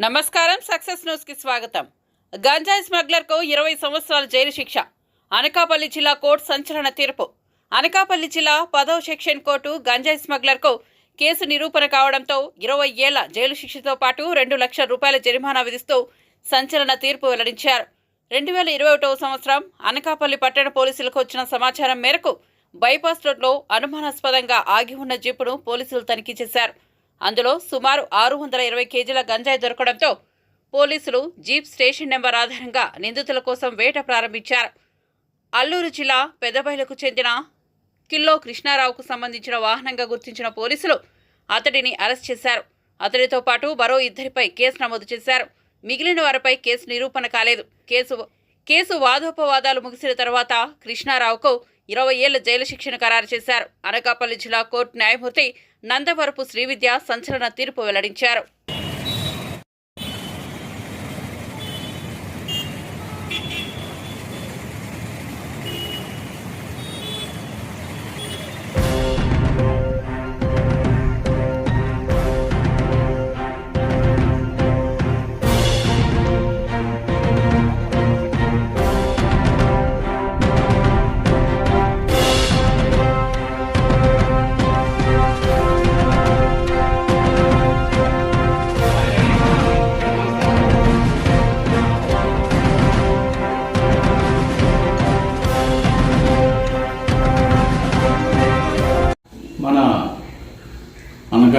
నమస్కారం సక్సెస్ న్యూస్కి స్వాగతం. గంజాయి స్మగ్లర్కు ఇరవై సంవత్సరాల జైలు శిక్ష. అనకాపల్లి జిల్లా కోర్టు సంచలన తీర్పు. అనకాపల్లి జిల్లా పదవ సెక్షన్ కోర్టు గంజాయి స్మగ్లర్కు కేసు నిరూపణ కావడంతో ఇరవై ఏళ్ళ జైలు శిక్షతో పాటు రెండు లక్షల రూపాయల జరిమానా విధిస్తూ సంచలన తీర్పు వెల్లడించారు. రెండు వేల ఇరవై ఒకటవ సంవత్సరం అనకాపల్లి పట్టణ పోలీసులకు వచ్చిన సమాచారం మేరకు బైపాస్ రోడ్లో అనుమానాస్పదంగా ఆగి ఉన్న జీపును పోలీసులు తనిఖీ చేశారు. అందులో సుమారు ఆరు వందల ఇరవై కేజీల గంజాయి దొరకడంతో పోలీసులు జీప్ స్టేషన్ నెంబర్ ఆధారంగా నిందితుల కోసం వేట ప్రారంభించారు. అల్లూరు జిల్లా పెదబైలకు చెందిన కిల్లో కృష్ణారావుకు సంబంధించిన వాహనంగా గుర్తించిన పోలీసులు అతడిని అరెస్ట్ చేశారు. అతడితో పాటు మరో ఇద్దరిపై కేసు నమోదు చేశారు. మిగిలిన వారిపై కేసు నిరూపణ కాలేదు. కేసు కేసు వాదోపవాదాలు ముగిసిన తర్వాత కృష్ణారావుకు ఇరవై ఏళ్ళ జైలు శిక్షను ఖరారు చేశారు. అనకాపల్లి జిల్లా కోర్టు న్యాయమూర్తి నందవరపు శ్రీవిద్య సంచలన తీర్పు వెల్లడించారు.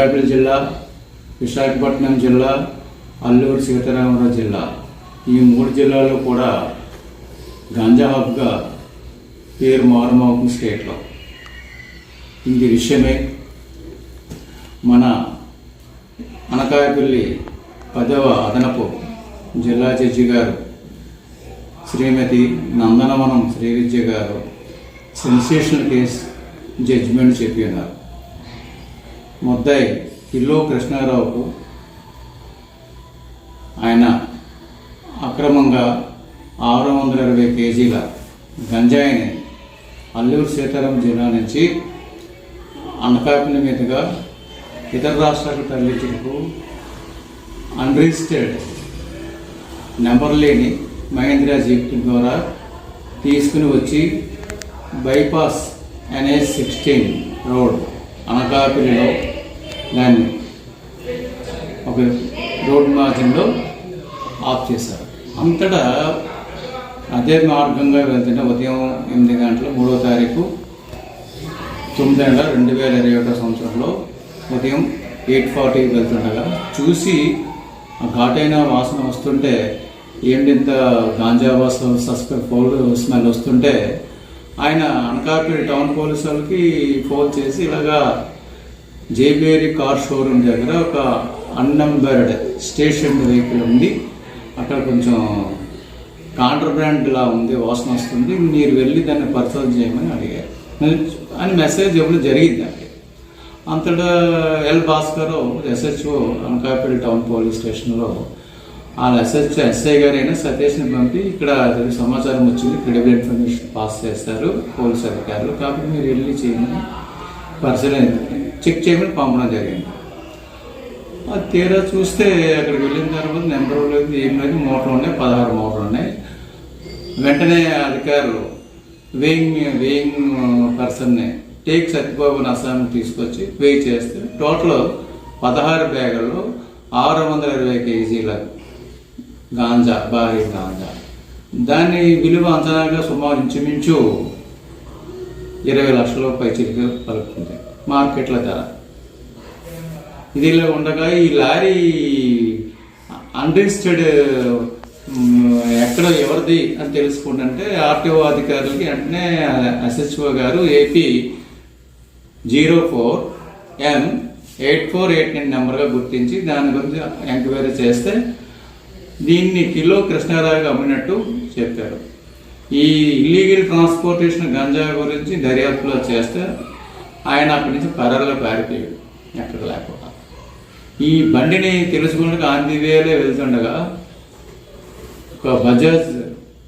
అనకాపల్లి జిల్లా విశాఖపట్నం జిల్లా అల్లూరు సీతారామరావు జిల్లా. ఈ మూడు జిల్లాల్లో కూడా గాంజా హబ్గా పేరు మారుమవుతుంది స్టేట్లో. ఇది విషయమే. మన అనకాయపల్లి పదవ అదనపు జిల్లా జడ్జి గారు శ్రీమతి నందనవనం శ్రీవిద్య గారు సెన్సేషనల్ కేస్ జడ్జిమెంట్ చెప్పి ఉన్నారు. ముద్దాయి కిల్లో కృష్ణారావుకు ఆయన అక్రమంగా ఆరు వందల ఇరవై కేజీల గంజాయిని అల్లూరు సీతారాం జిల్లా నుంచి అనకాపల్లి మీదుగా ఇతర రాష్ట్రాలకు తరలించేందుకు అన్రిజిస్టర్డ్ నెంబర్ లేని మహేంద్ర జీప్ ద్వారా తీసుకుని వచ్చి బైపాస్ ఎన్ఎస్ సిక్స్టీన్ రోడ్ అనకాపల్లిలో ల్యాండ్ ఒక రోడ్ మార్జిన్లో ఆఫ్ చేశారు. అంతటా అదే మార్గంగా వెళ్తుంటే ఉదయం ఎనిమిది గంటల మూడో తారీఖు తొమ్మిది నెలల రెండు వేల ఇరవై ఒకటో సంవత్సరంలో ఉదయం ఎయిట్ ఫార్టీకి వెళ్తుండగా చూసి ఆ ఘాటైన వాసన వస్తుంటే ఏంటి ఇంత గాంజా వాసన సస్పెక్ట్ ఫోల్ స్మెల్ వస్తుంటే ఆయన అనకాపల్లి టౌన్ పోలీస్ వాళ్ళకి ఫోన్ చేసి ఇలాగా జేబేరి కార్ షోరూమ్ దగ్గర ఒక అన్నంబర్డ్ స్టేషన్ వెహికల్ ఉంది. అక్కడ కొంచెం కాంట్రబ్రాండ్ లా ఉంది వాసన వస్తుంది. మీరు వెళ్ళి దాన్ని పరిశోధన చేయమని అడిగారు. అని మెసేజ్ ఎప్పుడు జరిగింది నాకు అంతటా L Bhaskar SHO Anakapalli town police స్టేషన్లో ఆ ఎస్హెచ్ ఎస్ఐ గారైనా సతీష్ని పంపి ఇక్కడ సమాచారం వచ్చింది క్రెడిబుల్ ఇన్ఫర్మేషన్ పాస్ చేస్తారు పోలీస్ అధికారులు. కాబట్టి మీరు వెళ్ళి చేయమని పరిశీలన చెక్ చేయమని పంపడం జరిగింది. అది తీరా చూస్తే అక్కడికి వెళ్ళిన తర్వాత నెంబర్ లేదు ఏం లేదు మోటార్లు ఉన్నాయి పదహారు మోటార్లు ఉన్నాయి. వెంటనే అధికారులు వేయింగ్ వేయింగ్ పర్సన్ని టేక్ సత్యబాబుని అస్సాం తీసుకొచ్చి వేయి చేస్తే టోటల్ పదహారు బ్యాగుల్లో ఆరు వందల ఇరవై కేజీల గాంజా భారీ గాంజా. దాని విలువ అంచనాగా సుమారు ఇంచుమించు ఇరవై లక్షల పైచిలుగా పలుకుతుంది. మార్కెట్ల ధర. ఇది ఇలా ఉండగా ఈ లారీ అన్రిజిస్టర్డ్ ఎక్కడ ఎవరిది అని తెలుసుకుంటే ఆర్టీఓ అధికారులకి వెంటనే ఎస్హెచ్ఓ గారు AP zero four M eight four eight nine నెంబర్గా గుర్తించి దాని గురించి ఎంక్వైరీ చేస్తే దీన్ని కిలో కృష్ణారావుకి అమ్మినట్టు చెప్పారు. ఈ ఇల్లీగల్ ట్రాన్స్పోర్టేషన్ గంజా గురించి దర్యాప్తులో చేస్తే ఆయన అక్కడి నుంచి పరారులో పారిపోయాడు ఎక్కడ లేకుండా ఈ బండిని తెలుసుకుని ఆంధీ వెళ్తుండగా ఒక బజాజ్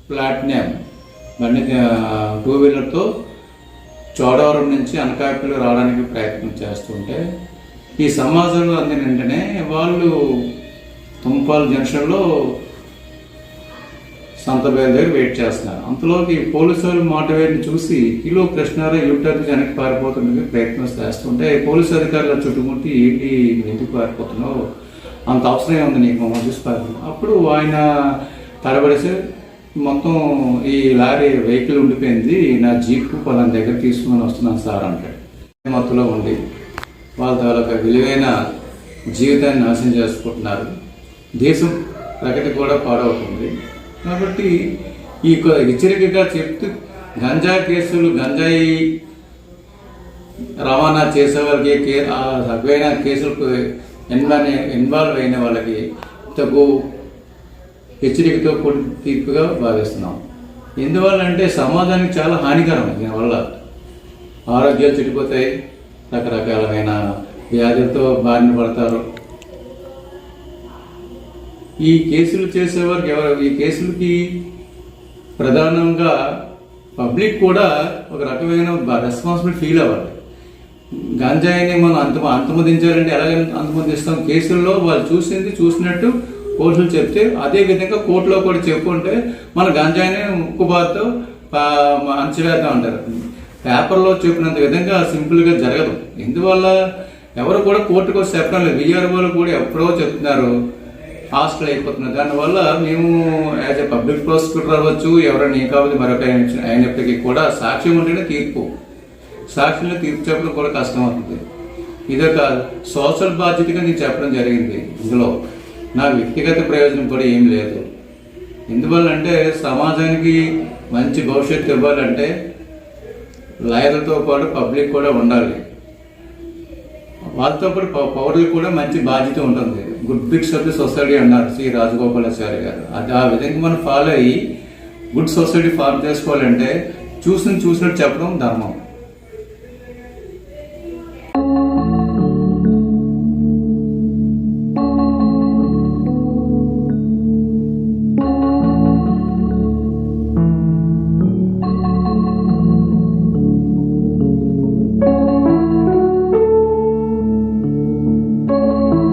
ప్లాటినం బండి టూ వీలర్తో చోడవరం నుంచి అనకాపల్లి రావడానికి ప్రయత్నం చేస్తుంటే ఈ సమాజంలో అందిన వెంటనే వాళ్ళు తుంపాల్ జంక్షన్లో సంతబేల దగ్గర వెయిట్ చేస్తున్నారు. అంతలోకి పోలీసు వాళ్ళు మాట వేడిని చూసి కిలో కృష్ణారావు యూటర్న్ వెనక్కి పారిపోతుండగా ప్రయత్నం చేస్తుంటే పోలీసు అధికారులు చుట్టుముట్టి ఏంటి ఎందుకు పారిపోతున్నావు? అంత అవసరం ఉంది నీకు? మమ్మల్ని చూసి అప్పుడు ఆయన తరబడేసి మొత్తం ఈ లారీ వెహికల్ ఉండిపోయింది నా జీప్ పలానా దగ్గర తీసుకుని వస్తున్నాను సార్ అంటాడు. మత్తులో ఉండి వాళ్ళ తాలూకా విలువైన జీవితాన్ని నాశనం చేసుకుంటున్నారు. దేశం ప్రగతి కూడా పాడవుతుంది. కాబట్టి ఈ హెచ్చరికగా చెప్తూ గంజా కేసులు గంజాయి రవాణా చేసే వాళ్ళకి కే కేసులకు ఇన్వాల్వ్ ఇన్వాల్వ్ అయిన వాళ్ళకి తగు హెచ్చరికతో కూడిన తీర్పుగా భావిస్తున్నాం. ఎందువల్ల అంటే సమాజానికి చాలా హానికరం దీనివల్ల. ఆరోగ్యాలు చెడిపోతాయి రకరకాలమైన వ్యాధులతో బారిన పడతారు. ఈ కేసులు చేసేవారికి ఎవరు? ఈ కేసులకి ప్రధానంగా పబ్లిక్ కూడా ఒక రకమైన రెస్పాన్సిబిలిటీ ఫీల్ అవ్వాలి. గంజాయిని మనం అంత అంతమదించాలంటే ఎలాగ అంతమదిస్తాం. కేసుల్లో వాళ్ళు చూసింది చూసినట్టు కోర్టులు చెప్తే అదే విధంగా కోర్టులో కూడా చెప్పుకుంటే మన గంజాయిని ఉక్కుబాతో అంచవేద్దాం అంటారు. పేపర్లో చెప్పినంత విధంగా సింపుల్గా జరగదు. ఎందువల్ల ఎవరు కూడా కోర్టుకు వచ్చి చెప్పడం లేదు. విఆర్ఓలు కూడా ఎప్పుడో చెప్తున్నారు హాస్టల్ అయిపోతున్నారు దానివల్ల మేము యాజ్ ఎ పబ్లిక్ ప్రాసిక్యూటర్ అవ్వచ్చు ఎవరైనా ఏ కాబట్టి మరొక అయినప్పటికీ కూడా సాక్ష్యం ఉంటేనే తీర్పు. సాక్షులు తీర్పు చెప్పడం కూడా కష్టం అవుతుంది ఇదొక సోషల్ బాధ్యతగా నేను చెప్పడం జరిగింది ఇందులో. నా వ్యక్తిగత ప్రయోజనం కూడా ఏం లేదు. ఎందువల్ల అంటే సమాజానికి మంచి భవిష్యత్తు ఇవ్వాలంటే లాయర్లతో పాటు పబ్లిక్ కూడా ఉండాలి. వాళ్ళతో పాటు పౌరులకు కూడా మంచి బాధ్యత ఉంటుంది. Good bits of the society అన్నారు శ్రీ రాజగోపాలాచారి గారు. అది ఆ విధంగా మనం ఫాలో అయ్యి గుడ్ సొసైటీ ఫామ్ చేసుకోవాలంటే చూసిన చూసినట్టు చెప్పడం ధర్మం.